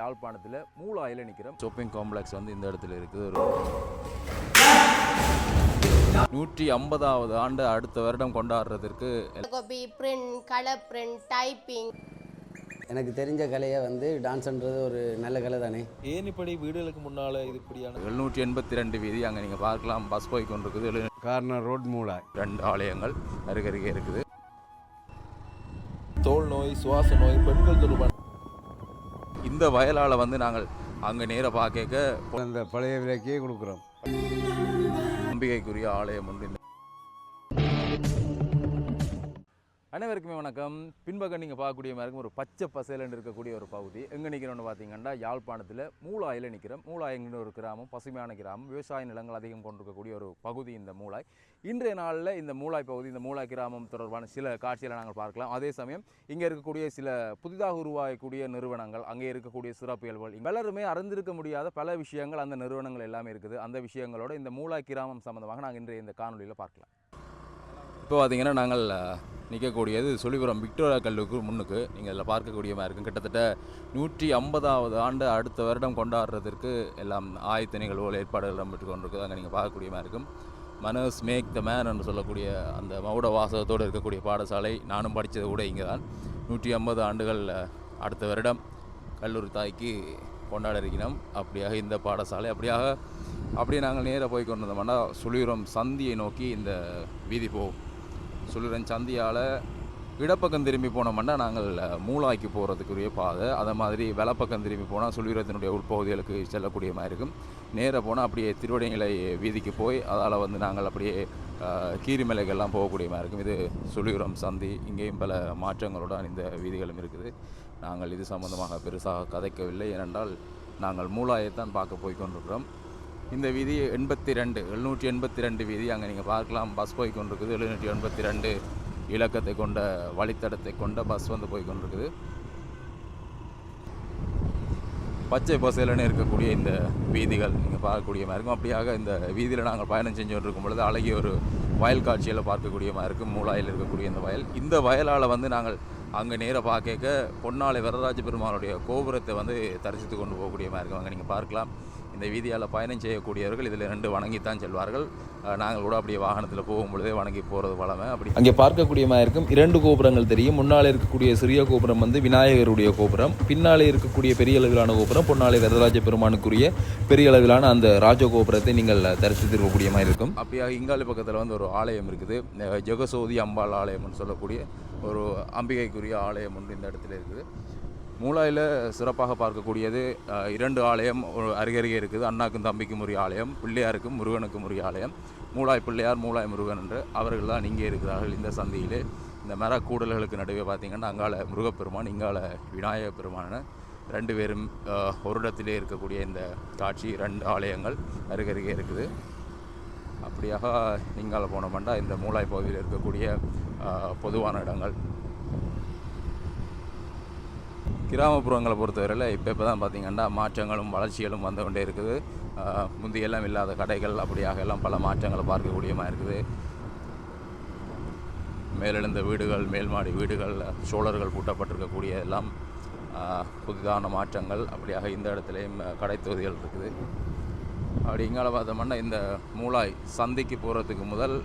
யாழ்ப்பாணத்தில் மூலாயில் நிற்கிறோம் shopping complex வந்து இந்த இடத்துல இருக்குது. ஒரு நூற்றி ஐம்பதாவது ஆண்டு அடுத்த வருடம் கொண்டாடுறதற்கு copy print colour print typing எனக்கு தெரிஞ்ச கலையை வந்து டான்ஸ்ன்றது ஒரு நல்ல கலை தானே? ஏன் இப்படி வீடுகளுக்கு முன்னால இது இப்படியான எழுநூற்றி எண்பத்தி ரெண்டு வீதி அங்கே நீங்கள் பார்க்கலாம். பஸ் போய் கொண்டிருக்குது. Corner road Moolai. ரெண்டு ஆலயங்கள் அருகருகே இருக்குது. தோல் நோய் சுவாச நோய் பெண்கள் தொடர்பான இந்த வயலால் வந்து நாங்கள் அங்கே நேர பார்க்க அந்த பழைய விலைக்கே கொடுக்குறோம். அம்பிகைக்குரிய ஆலயம் ஒன்று. அனைவருக்குமே வணக்கம். பின்பக்கம் நீங்கள் பார்க்கக்கூடிய மாதிரி ஒரு பச்சை பசையிலன்னு இருக்கக்கூடிய ஒரு பகுதி. எங்கே நிற்கிறோன்னு பார்த்தீங்கன்னா யாழ்ப்பாணத்தில் மூலாயில் நிற்கிறோம் மூலாயங்கிற ஒரு கிராமம் பசுமையான கிராமம். விவசாய நிலங்கள் அதிகம் கொண்டிருக்கக்கூடிய ஒரு பகுதி இந்த மூலாய். இன்றைய நாளில் இந்த மூலாய் பகுதி இந்த மூலாய் கிராமம் தொடர்பான சில காட்சிகளை நாங்கள் பார்க்கலாம். அதே சமயம் இங்கே இருக்கக்கூடிய சில புதிதாக உருவாகக்கூடிய நிறுவனங்கள் அங்கே இருக்கக்கூடிய சிறப்பியல்புகள் பலருமே அறிந்திருக்க முடியாத பல விஷயங்கள் அந்த நிறுவனங்கள் எல்லாமே இருக்குது. அந்த விஷயங்களோட இந்த மூலாய் கிராமம் சம்மந்தமாக நாங்கள் இன்றைய இந்த காணொலியில் பார்க்கலாம். இப்போ பார்த்தீங்கன்னா நாங்கள் நிற்கக்கூடியது. சொல்லிபுரம் விக்டோரியா கல்லூரிக்கு முன்னுக்கு நீங்கள் இதில் பார்க்கக்கூடியமாக இருக்கும். கிட்டத்தட்ட நூற்றி ஐம்பதாவது ஆண்டு அடுத்த வருடம் கொண்டாடுறதற்கு எல்லாம் ஆயத்த நிகழ்வுகள் ஏற்பாடுகள் நம்பிட்டு கொண்டிருக்குது. அங்கே நீங்கள் பார்க்கக்கூடியமாக இருக்கும். மனோஸ் மேக் த மேன் என்று சொல்லக்கூடிய அந்த மௌட வாசகத்தோடு இருக்கக்கூடிய பாடசாலை நானும் படித்தது கூட இங்கே தான் நூற்றி ஐம்பது ஆண்டுகள் அடுத்த வருடம் கல்லூரி தாய்க்கு கொண்டாட இருக்கிறோம் அப்படியாக இந்த பாடசாலை. அப்படியாக அப்படியே நாங்கள் நேராக போய் கொண்டு வந்தோம்னா சுழியுரம் சந்தியை நோக்கி இந்த வீதி போகும். சுழியுரம் சந்தியால் இடப்பக்கம் திரும்பி போனோம்னா நாங்கள் மூலாய்க்கு போகிறதுக்குரிய பாதை. அதை மாதிரி வலப்பக்கம் திரும்பி போனால் சுழியுரத்தினுடைய உட்பகுதிகளுக்கு செல்லக்கூடிய மாதிரி இருக்கும். நேராக போனால் அப்படியே திருவடைநிலை வீதிக்கு போய் அதால் வந்து நாங்கள் அப்படியே கீரிமலைகள்லாம் போகக்கூடிய மாதிரி இருக்கும். இது சுழியுரம் சந்தி இங்கேயும் பல மாற்றங்களுடன் இந்த வீதிகளும் இருக்குது. நாங்கள் இது சம்பந்தமாக பெருசாக கதைக்கவில்லை. ஏனென்றால் நாங்கள் மூலாயைத்தான் பார்க்க போய் கொண்டிருக்கிறோம். இந்த வீதி எண்பத்தி ரெண்டு எழுநூற்றி எண்பத்தி ரெண்டு வீதி. அங்கே நீங்கள் பார்க்கலாம். பஸ் போய் கொண்டிருக்குது எழுநூற்றி எண்பத்தி ரெண்டு இலக்கத்தை கொண்ட வழித்தடத்தை கொண்ட பஸ் வந்து போய் கொண்டிருக்குது பச்சை பசேலன்னு இருக்கக்கூடிய இந்த வீதிகள் நீங்கள் பார்க்கக்கூடிய மாதிரி இருக்கும். அப்படியாக இந்த வீதியில் நாங்கள் பயணம் செஞ்சு கொண்டிருக்கும் பொழுது அழகிய ஒரு வயல் காட்சியில் பார்க்கக்கூடிய மாதிரி இருக்கும். மூலாயில் இருக்கக்கூடிய இந்த வயல். இந்த வயலால் வந்து நாங்கள் அங்கே நேராக பார்க்க பொன்னாலை வரராஜ பெருமாளுடைய கோபுரத்தை வந்து தரிசித்து கொண்டு போகக்கூடிய மாதிரி இருக்கும். அங்கே நீங்கள் பார்க்கலாம். இந்த வீதியால் பயணம் செய்யக்கூடியவர்கள் இதில் ரெண்டு வணங்கித்தான் செல்வார்கள். நாங்கள் கூட அப்படியே வாகனத்தில் போகும் பொழுதே வணங்கி போகிறது வளமை அப்படி அங்கே பார்க்கக்கூடிய மாதிரி இருக்கும். இரண்டு கோபுரங்கள் தெரியும். முன்னாலே இருக்கக்கூடிய சிறிய கோபுரம் வந்து விநாயகருடைய கோபுரம். பின்னாலே இருக்கக்கூடிய பெரிய அளவிலான கோபுரம். பொன்னாலை வரதராஜ பெருமானுக்குரிய பெரிய அளவிலான அந்த ராஜ கோபுரத்தை நீங்கள் தரிசித்திருக்கக்கூடிய மாதிரி இருக்கும். அப்படியாக இங்காலி பக்கத்தில் வந்து ஒரு ஆலயம் இருக்குது. ஜெகசோதி அம்பாள் ஆலயம்னு சொல்லக்கூடிய ஒரு அம்பிகைக்குரிய ஆலயம் ஒன்று இந்த இடத்துல இருக்குது. மூலாயில் சிறப்பாக பார்க்கக்கூடியது இரண்டு ஆலயம் அருகருகே இருக்குது. அண்ணாக்கும் தம்பிக்கும் உரிய ஆலயம் பிள்ளையாருக்கும் முருகனுக்கும் உரிய ஆலயம். மூலாய் பிள்ளையார் மூலாய் முருகன் என்று அவர்கள் தான் இங்கே இருக்கிறார்கள் இந்த சந்தியிலே. இந்த மரக்கூடல்களுக்கு நடுவே பார்த்திங்கன்னா அங்கால முருகப்பெருமான் இங்கால விநாயக பெருமான ரெண்டு பேரும் ஒரு இடத்திலே இருக்கக்கூடிய இந்த காட்சி ரெண்டு ஆலயங்கள் அருகருகே இருக்குது. அப்படியாக நீங்கால போனோம்னா இந்த மூலாய் பகுதியில் இருக்கக்கூடிய பொதுவான இடங்கள் கிராமப்புறங்களை பொறுத்தவரையில் இப்போ இப்போ தான் பார்த்தீங்கன்னா மாற்றங்களும் வளர்ச்சிகளும் வந்து கொண்டே இருக்குது. முந்தியெல்லாம் இல்லாத கடைகள் அப்படியாக எல்லாம் பல மாற்றங்களை பார்க்கக்கூடியமாக இருக்குது. மேலெழுந்த வீடுகள் மேல்மாடி வீடுகள் சோழர்கள் பூட்டப்பட்டிருக்கக்கூடிய எல்லாம் புதிதான மாற்றங்கள் அப்படியாக இந்த இடத்துலையும் கடை தொகுதிகள் இருக்குது. அப்படி இங்கால பார்த்தோம்னா இந்த மூலாய் சந்தைக்கு போகிறதுக்கு முதல்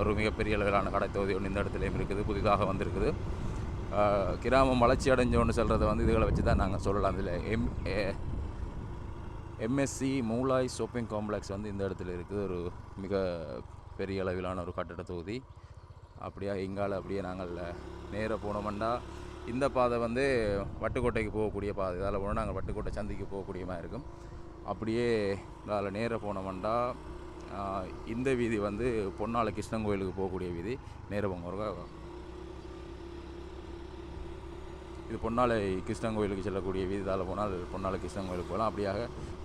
ஒரு மிகப்பெரிய அளவிலான கடை தொகுதி ஒன்று இந்த இடத்துலையும் இருக்குது புதிதாக வந்திருக்குது. கிராமம் வளர்ச்சி அடைஞ்சோன்னு சொல்கிறத வந்து இதுகளை வச்சு தான் நாங்கள் சொல்லலாம். இதில் M MSC Moolai shopping complex வந்து இந்த இடத்துல இருக்குது. ஒரு மிக பெரிய அளவிலான ஒரு கட்டட தொகுதி. அப்படியே எங்கால் அப்படியே நாங்கள் நேராக போனோம்னா இந்த பாதை வந்து வட்டுக்கோட்டைக்கு போகக்கூடிய பாதை. இதால் போனால் நாங்கள் வட்டுக்கோட்டை சந்திக்கு போகக்கூடிய மாதிரி இருக்கும். அப்படியே இதால் நேராக போனோம்னா இந்த வீதி வந்து பொன்னாலை கிருஷ்ணன் கோயிலுக்கு போகக்கூடிய வீதி. நேராக போங்க இது பொன்னாலை கிருஷ்ணன் கோயிலுக்கு செல்லக்கூடிய வீதிதால் போனால் பொன்னாலை கிருஷ்ணன் கோயிலுக்கு போகலாம். அப்படியாக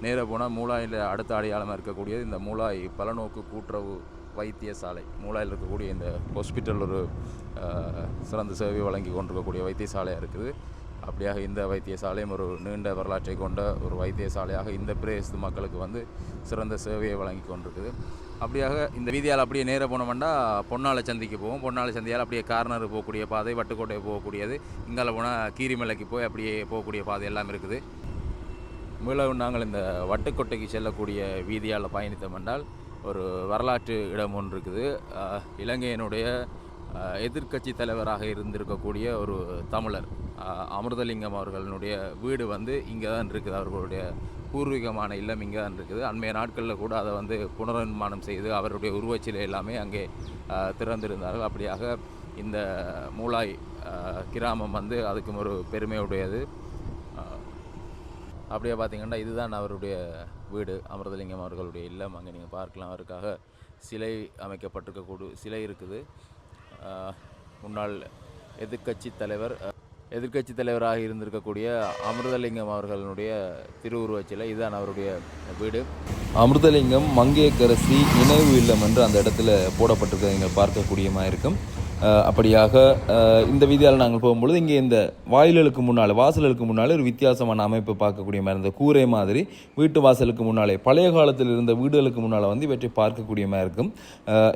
நேராக போனால் மூலாயில் அடுத்த அடையாளமாக இருக்கக்கூடியது இந்த மூலாய் பலநோக்கு கூட்டுறவு வைத்தியசாலை மூலாயில் இருக்கக்கூடிய இந்த ஹாஸ்பிட்டல் ஒரு சிறந்த சேவை வழங்கி கொண்டிருக்கக்கூடிய வைத்தியசாலையாக இருக்குது. அப்படியாக இந்த வைத்தியசாலையும் ஒரு நீண்ட வரலாற்றை கொண்ட ஒரு வைத்தியசாலையாக இந்த பிரதேசத்து மக்களுக்கு வந்து சிறந்த சேவையை வழங்கி கொண்டிருக்குது. அப்படியாக இந்த வீதியால் அப்படியே நேராக போனோம்னா பொன்னாலை சந்திக்கு போவோம். பொன்னாலை சந்தியால் அப்படியே கார்னர் போகக்கூடிய பாதை வட்டுக்கோட்டை போகக்கூடியது. இங்கால போனால் கீரிமலைக்கு போய் அப்படியே போகக்கூடிய பாதை எல்லாம் இருக்குது. மீளவும் நாங்கள் இந்த வட்டுக்கோட்டைக்கு செல்லக்கூடிய வீதியால் பயணித்தோம் என்றால் ஒரு வரலாற்று இடம் ஒன்று இருக்குது. இலங்கையினுடைய எதிர்கட்சி எதிர்க்கட்சி தலைவராக இருந்திருக்கக்கூடிய ஒரு தமிழர் அமிர்தலிங்கம் அவர்களுடைய வீடு வந்து இங்கே தான் இருக்குது. அவர்களுடைய பூர்வீகமான இல்லம் இங்கே தான் இருக்குது. அண்மைய நாட்களில் கூட அதை வந்து புனர்நிர்மாணம் செய்து அவருடைய உருவச்சிலை எல்லாமே அங்கே திறந்திருந்தார்கள். அப்படியாக இந்த மூலாய் கிராமம் வந்து அதுக்கும் ஒரு பெருமையுடையது அப்படியே பார்த்தீங்கன்னா இதுதான் அவருடைய வீடு அமிர்தலிங்கம் அவர்களுடைய இல்லம். அங்கே நீங்கள் பார்க்கலாம். அவருக்காக சிலை அமைக்கப்பட்டிருக்கக்கூடிய சிலை இருக்குது. முன்னாள் எதிர்க்கட்சி தலைவர் எதிர்க்கட்சி தலைவராக இருந்திருக்கக்கூடிய அமிர்தலிங்கம் அவர்களுடைய திருவுருவச்சிலை. இதுதான் அவருடைய வீடு. அமிர்தலிங்கம் மங்கையக்கரசி நினைவு இல்லம் என்று அந்த இடத்துல போடப்பட்டிருக்கிறத நீங்கள் பார்க்கக்கூடியமாக இருக்கும். அப்படியாக இந்த வீதியால் நாங்கள் போகும்பொழுது இங்கே இந்த வாயில்களுக்கு முன்னால் வாசல்களுக்கு முன்னால் ஒரு வித்தியாசமான அமைப்பு பார்க்கக்கூடிய மாதிரி இருந்த கூரை மாதிரி வீட்டு வாசலுக்கு முன்னாலே பழைய காலத்தில் இருந்த வீடுகளுக்கு முன்னால் வந்து இவற்றை பார்க்கக்கூடிய மாதிரி இருக்கும்.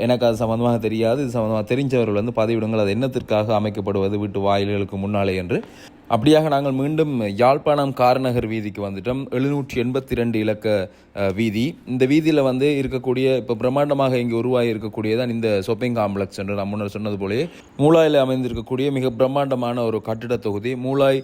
எனக்கு அது சம்மந்தமாக தெரியாது. இது சம்மந்தமாக தெரிஞ்சவர்கள் வந்து பதிவிடுங்கள் அது என்னத்திற்காக அமைக்கப்படுவது? வீட்டு வாயில்களுக்கு முன்னாலே என்று. அப்படியாக நாங்கள் மீண்டும் யாழ்ப்பாணம் காரநகர் வீதிக்கு வந்துட்டோம். எழுநூற்றி எண்பத்தி ரெண்டு இலக்க வீதி. இந்த வீதியில் வந்து இருக்கக்கூடிய இப்போ பிரம்மாண்டமாக இங்கே உருவாகி இருக்கக்கூடியதான் இந்த ஷொப்பிங் காம்ப்ளெக்ஸ் என்று நான் முன்னர் சொன்னது போலயே மூலாயில் அமைந்திருக்கக்கூடிய மிக பிரம்மாண்டமான ஒரு கட்டிட தொகுதி. மூலாய்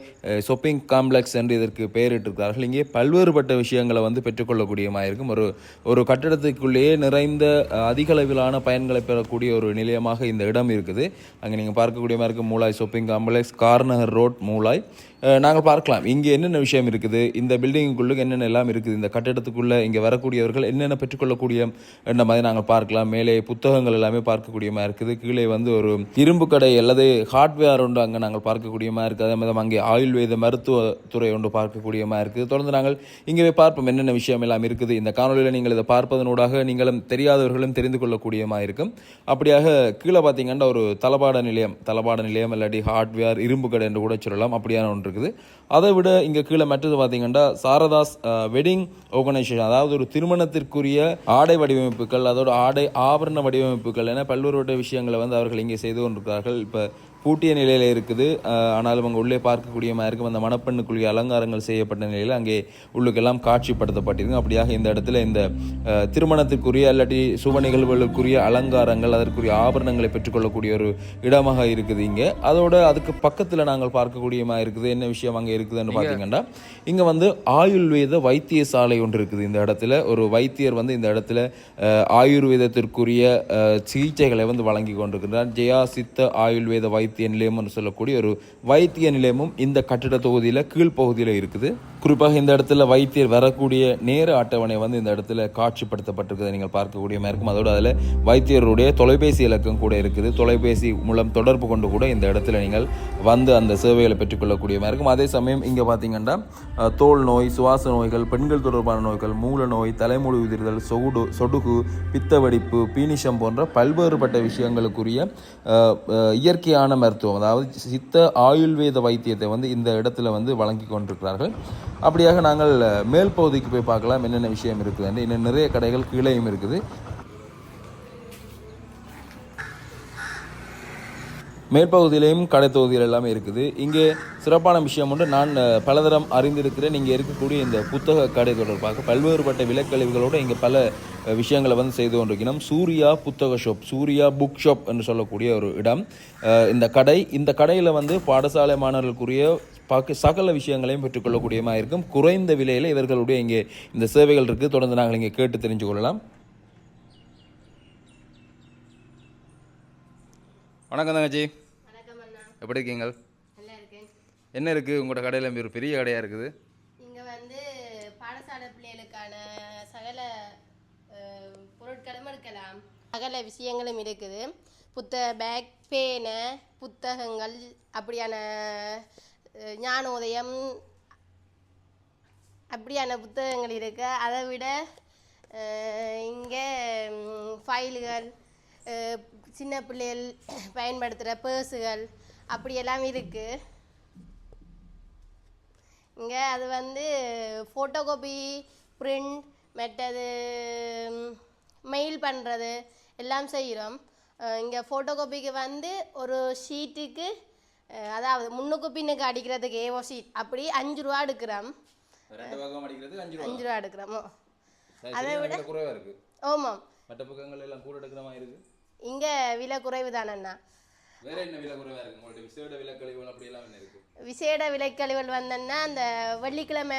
ஷொப்பிங் காம்ப்ளெக்ஸ் என்று இதற்கு பெயரிட்டிருக்கிறார்கள். இங்கே பல்வேறுபட்ட விஷயங்களை வந்து பெற்றுக்கொள்ளக்கூடியமாக இருக்கும் ஒரு ஒரு கட்டிடத்துக்குள்ளேயே நிறைந்த அதிகளவிலான அதிக அளவிலான பயன்களை பெறக்கூடிய ஒரு நிலையமாக இந்த இடம் இருக்குது. அங்கே நீங்கள் பார்க்கக்கூடிய மாதிரி இருக்கும் Moolai shopping complex corner road Moolai. Spotify நாங்கள் பார்க்கலாம். இங்கே என்னென்ன விஷயம் இருக்குது? இந்த பில்டிங்குக்குள்ளே என்னென்ன எல்லாம் இருக்குது? இந்த கட்டிடத்துக்குள்ளே இங்கே வரக்கூடியவர்கள் என்னென்ன பெற்றுக்கொள்ளக்கூடிய என்ற மாதிரி நாங்கள் பார்க்கலாம். மேலே புத்தகங்கள் எல்லாமே பார்க்கக்கூடியமாக இருக்குது. கீழே வந்து ஒரு இரும்பு கடை அல்லது ஹார்ட்வேர் ஒன்று அங்கே நாங்கள் பார்க்கக்கூடியமாக இருக்குது. அதே மாதிரி அங்கே ஆயுர்வேத மருத்துவத்துறை ஒன்று பார்க்கக்கூடியமாக இருக்குது. தொடர்ந்து நாங்கள் இங்கே போய் பார்ப்போம் என்னென்ன விஷயம் எல்லாம் இருக்குது. இந்த காணொலியில் நீங்கள் இதை பார்ப்பதனூடாக நீங்களும் தெரியாதவர்களும் தெரிந்து கொள்ளக்கூடியமாக இருக்கும். அப்படியாக கீழே பார்த்தீங்கன்னா ஒரு தளபாட நிலையம். தளபாட நிலையம் இல்லாட்டி ஹார்ட்வேர் இரும்பு கடை என்று கூட சொல்லலாம். அப்படியான ஒன்று இருக்குது. அதை விட இங்கே கீழே மற்றது பார்த்தீங்கன்னா சாரதாஸ் வெட்டிங் ஆர்கனைசேஷன் அதாவது ஒரு திருமணத்திற்குரிய ஆடை வடிவமைப்புகள் அதோட ஆடை ஆபரண வடிவமைப்புகள் என பல்வேறு விஷயங்களை வந்து அவர்கள் இங்கே செய்து கொண்டிருக்கிறார்கள். இப்போ பூட்டிய நிலையில் இருக்குது. ஆனாலும் அங்கே உள்ளே பார்க்கக்கூடிய இருக்கும் அந்த மணப்பெண்ணுக்குரிய அலங்காரங்கள் செய்யப்பட்ட நிலையில் அங்கே உள்ளுக்கெல்லாம் காட்சிப்படுத்தப்பட்டிருக்கும். அப்படியாக இந்த இடத்துல இந்த திருமணத்திற்குரிய இல்லாட்டி சுப நிகழ்வுகளுக்குரிய அலங்காரங்கள் அதற்குரிய ஆபரணங்களை பெற்றுக்கொள்ளக்கூடிய ஒரு இடமாக இருக்குது இங்கே. அதோட அதுக்கு பக்கத்தில் நாங்கள் பார்க்கக்கூடியமாக இருக்குது என்ன விஷயம் அங்கே இருக்குதுன்னு பார்த்தீங்கன்னா இங்கே வந்து ஆயுர்வேத வைத்தியசாலை ஒன்று இருக்குது இந்த இடத்துல. ஒரு வைத்தியர் வந்து இந்த இடத்துல ஆயுர்வேதத்திற்குரிய சிகிச்சைகளை வந்து வழங்கி கொண்டிருக்கிறார். ஜெயா சித்த ஆயுர்வேத வைத்திய நிலையம்னு சொல்லக்கூடிய ஒரு வைத்திய நிலையமும் இந்த கட்டிட தொகுதியில் கீழ்ப்பகுதியில் இருக்குது. குறிப்பாக இந்த இடத்துல வைத்தியர் வரக்கூடிய நேர அட்டவணை வந்து இந்த இடத்துல காட்சிப்படுத்தப்பட்டிருக்கிறத நீங்கள் பார்க்கக்கூடிய மாதிரி இருக்கும் அதில் வைத்தியருடைய தொலைபேசி இலக்கம் கூட இருக்குது. தொலைபேசி மூலம் தொடர்பு கொண்டு கூட இந்த இடத்துல நீங்கள் வந்து அந்த சேவைகளை பெற்றுக்கொள்ளக்கூடிய மாதிரி இருக்கும் அதே சமயம் இங்கே பார்த்தீங்கன்னா தோல் நோய் சுவாச நோய்கள் பெண்கள் தொடர்பான நோய்கள் மூல நோய் தலைமுடி உதிர்தல் சொகுடு சொடுகு பித்த வெடிப்பு பீனிஷம் போன்ற பல்வேறுபட்ட விஷயங்களுக்குரிய இயற்கையான மருத்துவம் அதாவது சித்த ஆயுர்வேத வைத்தியத்தை வந்து இந்த இடத்துல வந்து வழங்கி கொண்டிருக்கிறார்கள். அப்படியாக நாங்கள் மேல் பகுதிக்கு போய் பார்க்கலாம் என்னென்ன விஷயம் இருக்குது இன்னும் நிறைய கடைகள் கீழேயும் இருக்குது. மேற்பகுதியிலையும் கடை தொகுதியில் எல்லாமே இருக்குது. இங்கே சிறப்பான விஷயம் ஒன்று நான் பலதரம் அறிந்திருக்கிறேன். இங்கே இருக்கக்கூடிய இந்த புத்தக கடை தொடர்பாக பல்வேறுபட்ட விலக்கழிவுகளோடு இங்கே பல விஷயங்களை வந்து செய்து கொண்டிருக்கிறோம். சூர்யா புத்தக ஷாப் சூர்யா புக் ஷாப் என்று சொல்லக்கூடிய ஒரு இடம். இந்த கடை இந்த கடையில் வந்து பாடசாலை மாணவர்களுக்குரிய பார்க்க சகல விஷயங்களையும் பெற்றுக்கொள்ளக்கூடியமாக இருக்கும். குறைந்த விலையில் இவர்களுடைய இங்கே இந்த சேவைகள் இருக்குது தொடர்ந்து நாங்கள் இங்கே கேட்டு தெரிஞ்சு கொள்ளலாம். வணக்கம் தங்கச்சி. எப்படி இருக்கீங்க என்ன இருக்குது உங்களோட கடையில் ஒரு பெரிய கடையாக இருக்குது. இங்க வந்து பாடசாலை பிள்ளைகளுக்கான சகல பொருட்களும் இருக்கலாம் சகல விஷயங்களும் இருக்குது. புத்த பேக் பேனை புத்தகங்கள் அப்படியான ஞானோதயம். அப்படியான புத்தகங்கள் இருக்கு. அதை விட இங்கே ஃபைல்கள் சின்ன பிள்ளைகள் பயன்படுத்துகிற பேர்ஸுகள் அப்படியெல்லாம் இருக்குது இங்கே அது வந்து ஃபோட்டோ காப்பி பிரிண்ட் மற்றது மெயில் பண்ணுறது எல்லாம் செய்கிறோம் இங்கே ஃபோட்டோ காப்பிக்கு வந்து ஒரு ஷீட்டுக்கு அதாவது முன்னுக்கு பின்னுக்கு அடிக்கிறதுக்கு ஏவோ ஷீட் அப்படி அஞ்சு ரூபா எடுக்கிறோம். அஞ்சு ரூபா. எடுக்கிறோமோ. அதை விட- விலை குறைவா இருக்கு. ஆமாம் மற்ற பக்கங்கள் எல்லாம் கூட எடுக்கிற மாதிரி இருக்கு. இங்கே விலை குறைவு தானண்ணா? வேற என்ன விலை குறைவா இருக்கு? உங்கள்ட்ட விசேட விலை கழிவுகள் அப்படி எல்லாம் என்ன இருக்கு? விசேட விலைக்கழிவுகள் வந்தோன்னா அந்த வெள்ளிக்கிழமை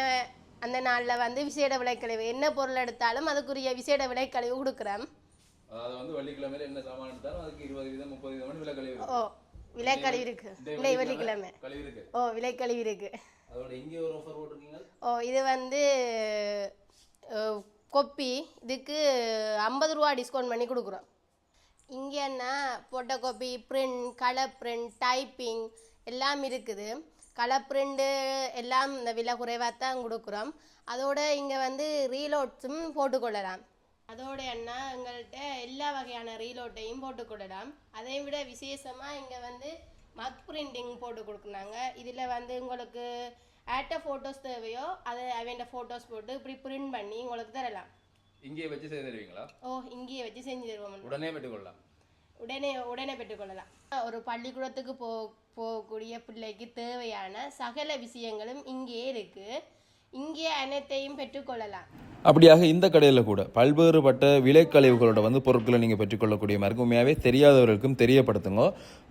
அந்த நாளில் வந்து விசேட விலைக்கழிவு என்ன பொருள் எடுத்தாலும் அதுக்குரிய விசேட விலைக்கழிவு கொடுக்குறோம். அதாவது வந்து வெள்ளிக்கிழமையில என்ன சாமான் எடுத்தாலும் அதுக்கு இருபது வீதம் முப்பது வீதம் விலை கழிவு இருக்கு. இருக்கு இல்லை வெள்ளிக்கிழமை. கழிவு இருக்கு. ஓ இருக்கு. ஒரு ஆஃபர் போட்டிருக்கீங்க? ஓ இது வந்து கொப்பி. இதுக்கு ஐம்பது ரூபா டிஸ்கவுண்ட் பண்ணி கொடுக்குறோம். இங்கேன்னா photo copy print colour print typing எல்லாம் இருக்குது. கலர் பிரிண்ட்டு எல்லாம் இந்த விலை குறைவாக தான் கொடுக்குறோம். அதோட இங்கே வந்து ரீலோட்ஸும் போட்டுக்கொள்ளலாம். அதோட அண்ணா எங்கள்கிட்ட எல்லா வகையான ரீலோட்டையும் போட்டுக்கொள்ளலாம் அதை விட விசேஷமாக இங்கே வந்து மக் பிரிண்டிங் போட்டு கொடுக்குறாங்க இதில் வந்து உங்களுக்கு ஆட்ட ஃபோட்டோஸ் தேவையோ அதை அவன் ஃபோட்டோஸ் போட்டு இப்படி பிரிண்ட் பண்ணி உங்களுக்கு தரலாம். இங்கே வச்சு செய்து தருவீங்களா? ஓ இங்கேயே வச்சு செஞ்சு தருவோம். உடனே பெற்றுக்கொள்ளலாம் உடனே உடனே பெற்றுக்கொள்ளலாம் ஒரு பள்ளிக்கூடத்துக்கு போ போகக்கூடிய பிள்ளைக்கு தேவையான சகல விஷயங்களும் இங்கேயே இருக்கு. இங்கே அனைத்தையும் பெற்றுக்கொள்ளலாம் அப்படியாக இந்த கடையில் கூட பல்வேறுபட்ட விலைக்கழிவுகளோட வந்து பொருட்களை நீங்கள் பெற்றுக்கொள்ளக்கூடிய மாதிரி இருக்கும். உண்மையாகவே தெரியாதவர்களுக்கும் தெரியப்படுத்துங்க.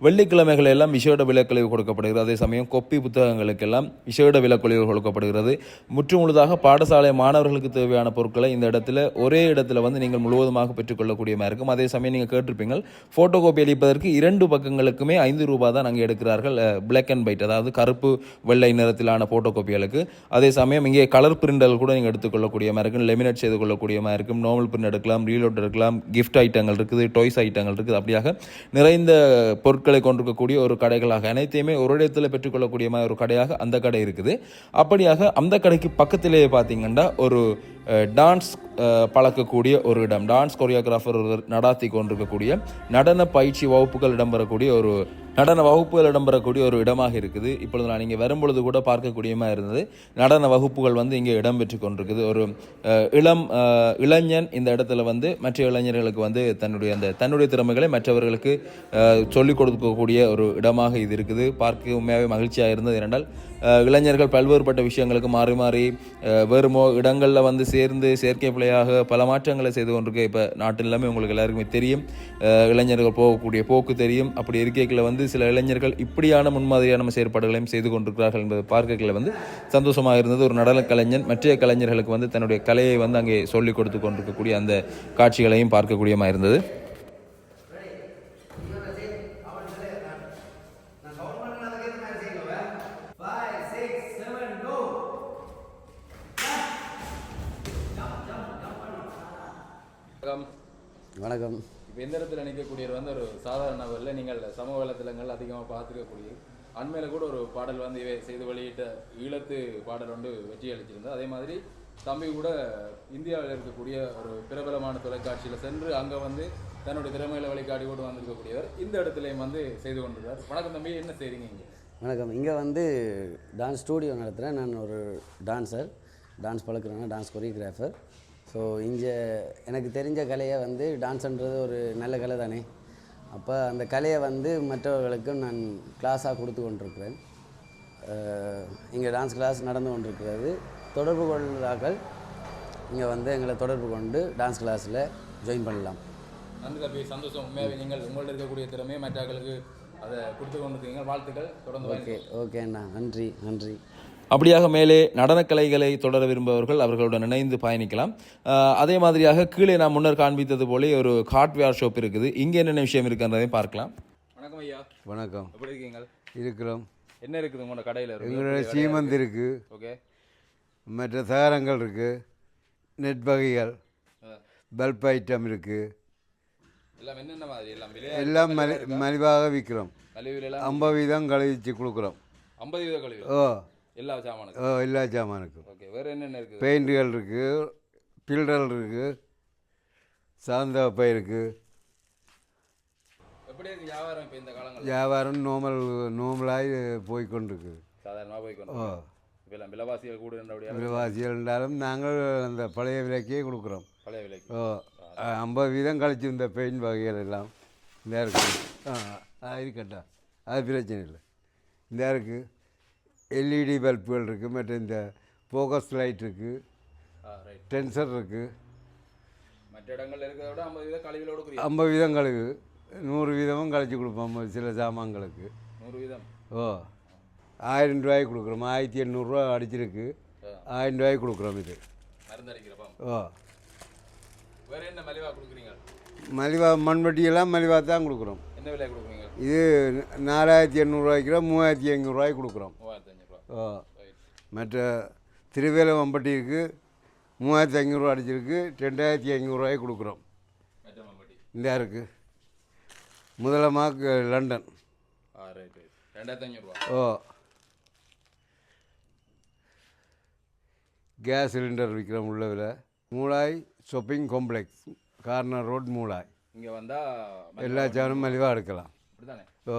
வெள்ளிக்கிழமைகள் எல்லாம் விசேட விலைக்கழிவு கொடுக்கப்படுகிறது. அதே சமயம் கொப்பி புத்தகங்களுக்கெல்லாம் விசேட விலைக்கழிவு கொடுக்கப்படுகிறது. முற்று முழுதாக பாடசாலை மாணவர்களுக்கு தேவையான பொருட்களை இந்த இடத்துல ஒரே இடத்துல வந்து நீங்கள் முழுவதுமாக பெற்றுக்கொள்ளக்கூடிய மாதிரி இருக்கும். அதே சமயம் நீங்கள் கேட்டிருப்பீங்க ஃபோட்டோ காப்பி அளிப்பதற்கு இரண்டு பக்கங்களுக்குமே ஐந்து ரூபாய் தான் அங்கே எடுக்கிறார்கள் பிளாக் அண்ட் ஒயிட் அதாவது கருப்பு வெள்ளை நிறத்திலான ஃபோட்டோ காப்பிகளுக்கு அதே சமயம் இங்கே கலர் பிரிண்டல் கூட நீங்கள் எடுத்துக்கொள்ளக்கூடிய மாதிரி இருக்கும். லெமினேட் செய்து கொள்ளக்கூடிய மாதிரி இருக்கும். நார்மல் பிரிண்ட் எடுக்கலாம் ரீலோட் எடுக்கலாம் கிஃப்ட் ஐட்டங்கள் இருக்குது டாய்ஸ் ஐட்டங்கள் இருக்குது. அப்படியாக நிறைந்த பொருட்களை கொண்டிருக்கக்கூடிய ஒரு கடைகளாக அனைத்தையுமே ஒரு இடத்துல பெற்றுக்கொள்ளக்கூடிய மாதிரி ஒரு கடையாக அந்த கடை இருக்குது. அப்படியாக அந்த கடைக்கு பக்கத்திலேயே பார்த்தீங்கன்னா ஒரு டான்ஸ் பழக்கக்கூடிய ஒரு இடம். டான்ஸ் கொரியோகிராஃபர் ஒருவர் நடாத்தி கொண்டிருக்கக்கூடிய நடன பயிற்சி வகுப்புகள் இடம்பெறக்கூடிய ஒரு நடன வகுப்புகள் இடம்பெறக்கூடிய ஒரு இடமாக இருக்குது. இப்பொழுது நான் இங்கே வரும்பொழுது கூட பார்க்கக்கூடியமா இருந்தது. நடன வகுப்புகள் வந்து இங்கே இடம்பெற்று கொண்டிருக்குது. ஒரு இளம் இளைஞன் இந்த இடத்துல வந்து மற்ற இளைஞர்களுக்கு வந்து தன்னுடைய அந்த தன்னுடைய திறமைகளை மற்றவர்களுக்கு சொல்லிக் கொடுக்கக்கூடிய ஒரு இடமாக இது இருக்குது. பார்க்க உண்மையாகவே மகிழ்ச்சியாக இருந்தது. ஏனென்றால் இளைஞர்கள் பல்வேறுபட்ட விஷயங்களுக்கு மாறி மாறி வெறுமோ இடங்களில் வந்து சேர்ந்து செயற்கை பிள்ளையாக பல மாற்றங்களை செய்து கொண்டிருக்கு இப்போ நாட்டில் எல்லாமே உங்களுக்கு எல்லாருக்குமே தெரியும். இளைஞர்கள் போகக்கூடிய போக்கு தெரியும். அப்படி இருக்கைகளில் வந்து சில இளைஞர்கள் இப்படியான முன்மாதிரியான செயற்பாடுகளையும் செய்து கொண்டிருக்கிறார்கள் என்பதை பார்க்கல வந்து சந்தோஷமாக இருந்தது. ஒரு நடன கலைஞன் மற்ற கலைஞர்களுக்கு வந்து தன்னுடைய கலையை வந்து அங்கே சொல்லிக் கொடுத்து கொண்டிருக்கக்கூடிய அந்த காட்சிகளையும் பார்க்கக்கூடியமாக இருந்தது. வணக்கம். இப்போ எந்த இடத்துல நிற்கக்கூடியவர் வந்து ஒரு சாதாரண நபரில் நீங்கள் சமூக வலைத்தளங்கள் அதிகமாக பார்த்துருக்கக்கூடிய அண்மையில் கூட ஒரு பாடல் வந்து இவை செய்து வெளியிட்ட ஈழத்து பாடல் வந்து வெற்றி அளிச்சிருந்தது. அதே மாதிரி தம்பி கூட இந்தியாவில் இருக்கக்கூடிய ஒரு பிரபலமான தொலைக்காட்சியில் சென்று அங்கே வந்து தன்னுடைய திறமைகளை வழிகாட்டி கூட வந்திருக்கக்கூடியவர் இந்த இடத்துலையும் வந்து செய்து கொண்டிருக்கார் வணக்கம் தம்பி என்ன செய்றீங்க இங்கே? வணக்கம். இங்கே வந்து டான்ஸ் ஸ்டூடியோ நடத்துகிறேன் நான் ஒரு டான்ஸர் டான்ஸ் பழக்கிறேன் டான்ஸ் கொரியோகிராஃபர் ஸோ இங்கே எனக்கு தெரிஞ்ச கலையை வந்து டான்ஸ்ன்றது ஒரு நல்ல கலை தானே. அப்போ அந்த கலையை வந்து மற்றவர்களுக்கும் நான் கிளாஸாக கொடுத்து கொண்டிருக்கிறேன். இங்கே டான்ஸ் கிளாஸ் நடந்து கொண்டிருக்கிறது. தொடர்பு கொள்ளாக்கள் இங்கே வந்து எங்களை தொடர்பு கொண்டு டான்ஸ் கிளாஸில் ஜாயின் பண்ணலாம். நன்றி தம்பி சந்தோஷம். உண்மையாகவே நீங்கள் உங்கள்ட்ட இருக்கக்கூடிய திறமையை மற்றவர்களுக்கு அதை கொடுத்து கொண்டிருக்கீங்க. வாழ்த்துக்கள். தொடர்ந்து ஓகே ஓகே அண்ணா. நன்றி நன்றி. அப்படியாக மேலே நடனக்கலைகளை தொடர விரும்புபவர்கள் அவர்களுடன் இணைந்து பயணிக்கலாம். அதே மாதிரியாக கீழே நான் முன்னர் காண்பித்தது போல ஒரு ஹார்ட்வேர் ஷாப் இருக்குது. இங்கே என்னென்ன விஷயம் இருக்குன்றதையும் பார்க்கலாம். வணக்கம் ஐயா. வணக்கம். எப்படி இருக்கீங்க? இருக்கிறோம். என்ன இருக்குது உங்களோட கடையில்? எங்களோட சீமந்த் இருக்குது? ஓகே. மற்ற தகரங்கள் இருக்குது நெட் வகைகள். பல்ப் ஐட்டம் இருக்குது எல்லாம் என்னென்ன மாதிரி? எல்லாம் எல்லாம் மலி மலிவாக விற்கிறோம். ஐம்பது வீதம் கழிச்சு கொடுக்குறோம். ஐம்பது வீத கழிவு. ஓ. எல்லா சாமானுக்கும். ஓ எல்லா சாமானுக்கும். ஓகே வேற என்னென்ன இருக்குது? பெயிண்டுகள் இருக்குது பில்டர் இருக்குது சாந்த பை இருக்குது எப்படி இருக்கு வியாபாரம் இப்போ இந்த காலங்களில்? வியாபாரம் நோமல் நோமலாக போய்கொண்டிருக்கு சாதாரணமாக போய் கொண்டு ஓ இப்போ விலைவாசிகள் கூட என்றபடியாக விலைவாசிகள் இருந்தாலும் நாங்கள் அந்த பழைய விலைக்கே கொடுக்குறோம். பழைய விலைக்கு. ஓ ஐம்பது வீதம் கழிச்சு இந்த பெயிண்ட் வகைகள் எல்லாம். இந்த இருக்குது ஆ ஆ, இருக்கட்டா அது பிரச்சனை இல்லை. இந்த இருக்குது எல்இடி பல்புகள் இருக்குது மற்ற இந்த ஃபோக்கஸ் லைட் இருக்குது டென்சர் இருக்குது மற்ற இடங்கள்ல இருக்கிறத விட ஐம்பது வீத கழிவுகளோடு ஐம்பது வீதம் கழுகு நூறு வீதமும் கழிச்சு கொடுப்போம் சில சாமான்களுக்கு. நூறு வீதம். ஓ ஆயிரம் ரூபாய்க்கு கொடுக்குறோம். ஆயிரத்தி எண்ணூறுரூவா அடிச்சிருக்கு. ஆயிரம் ரூபாய்க்கு கொடுக்குறோம் இது. ஓ. வேற என்ன மலிவா கொடுக்குறீங்க? மலிவா மண்வட்டியெல்லாம் மலிவா தான் கொடுக்குறோம். என்ன விலை கொடுக்குறீங்க? இது நாலாயிரத்தி எண்ணூறுரூவாய்க்கு மூவாயிரத்தி ஐநூறுரூவாய்க்கு கொடுக்குறோம். மற்ற திருவேல வம்பட்டி இருக்குது மூவாயிரத்தி ஐநூறுரூவா அடிச்சிருக்கு ரெண்டாயிரத்தி ஐநூறுரூவாய்க்கு கொடுக்குறோம். இந்த இருக்குது முதலமாக்கு லண்டன். ஓ. கேஸ் சிலிண்டர் விற்கிறோம் உள்ள விலை. Moolai shopping complex corner road Moolai. இங்கே வந்தால் எல்லா சேனலும் மலிவாக எடுக்கலாம். ஓ.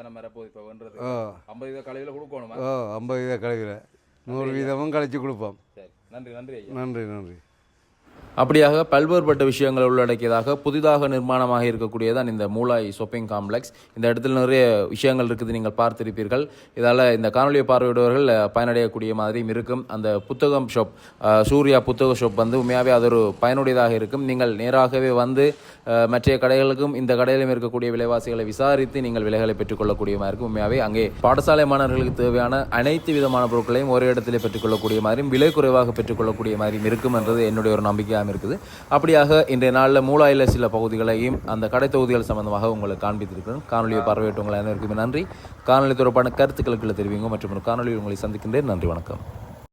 நம்ம இப்போ ஓ ஐம்பது வீத கழிவில் கொடுக்கணுமா? ஓ ஐம்பது வீத கழிவில் நூறு வீதமும் கழிச்சு கொடுப்போம். சரி. நன்றி நன்றி நன்றி நன்றி. அப்படியாக பல்வேறுபட்ட விஷயங்கள் உள்ளடக்கியதாக புதிதாக நிர்மாணமாக இருக்கக்கூடியதான் இந்த மூலாய் ஷாப்பிங் காம்ப்ளெக்ஸ். இந்த இடத்துல நிறைய விஷயங்கள் இருக்குது நீங்கள் பார்த்திருப்பீர்கள். இதால் இந்த காணொலியை பார்வையிடுவர்கள் பயனடையக்கூடிய மாதிரியும் இருக்கும். அந்த புத்தகம் ஷாப் சூர்யா புத்தக ஷாப் வந்து உண்மையாகவே அது ஒரு பயனுடையதாக இருக்கும். நீங்கள் நேராகவே வந்து மற்ற கடைகளுக்கும் இந்த கடையிலும் இருக்கக்கூடிய விலைவாசிகளை விசாரித்து நீங்கள் விலைகளை பெற்றுக்கொள்ளக்கூடிய மாதிரி இருக்கும். உண்மையாகவே அங்கே பாடசாலை மாணவர்களுக்கு தேவையான அனைத்து விதமான பொருட்களையும் ஒரே இடத்திலே பெற்றுக்கொள்ளக்கூடிய மாதிரியும் விலை குறைவாக பெற்றுக்கொள்ளக்கூடிய மாதிரியும் இருக்கும் என்றது என்னுடைய ஒரு நம்பிக்கையாக இருக்குது. அப்படியாக இன்றைய நாளில் மூலாயில சில பகுதிகளையும் அந்த கடை தொகுதிகள் சம்பந்தமாக உங்களுக்கு காண்பித்திருக்கிறேன். காணொலியை பார்வையிட்டவங்கள் அனைவருக்குமே நன்றி. காணொலி தொடர்பான கருத்துக்களுக்கு தெரிவிங்க. மற்றும் ஒரு காணொலியில் உங்களை சந்திக்கின்றேன். நன்றி வணக்கம்.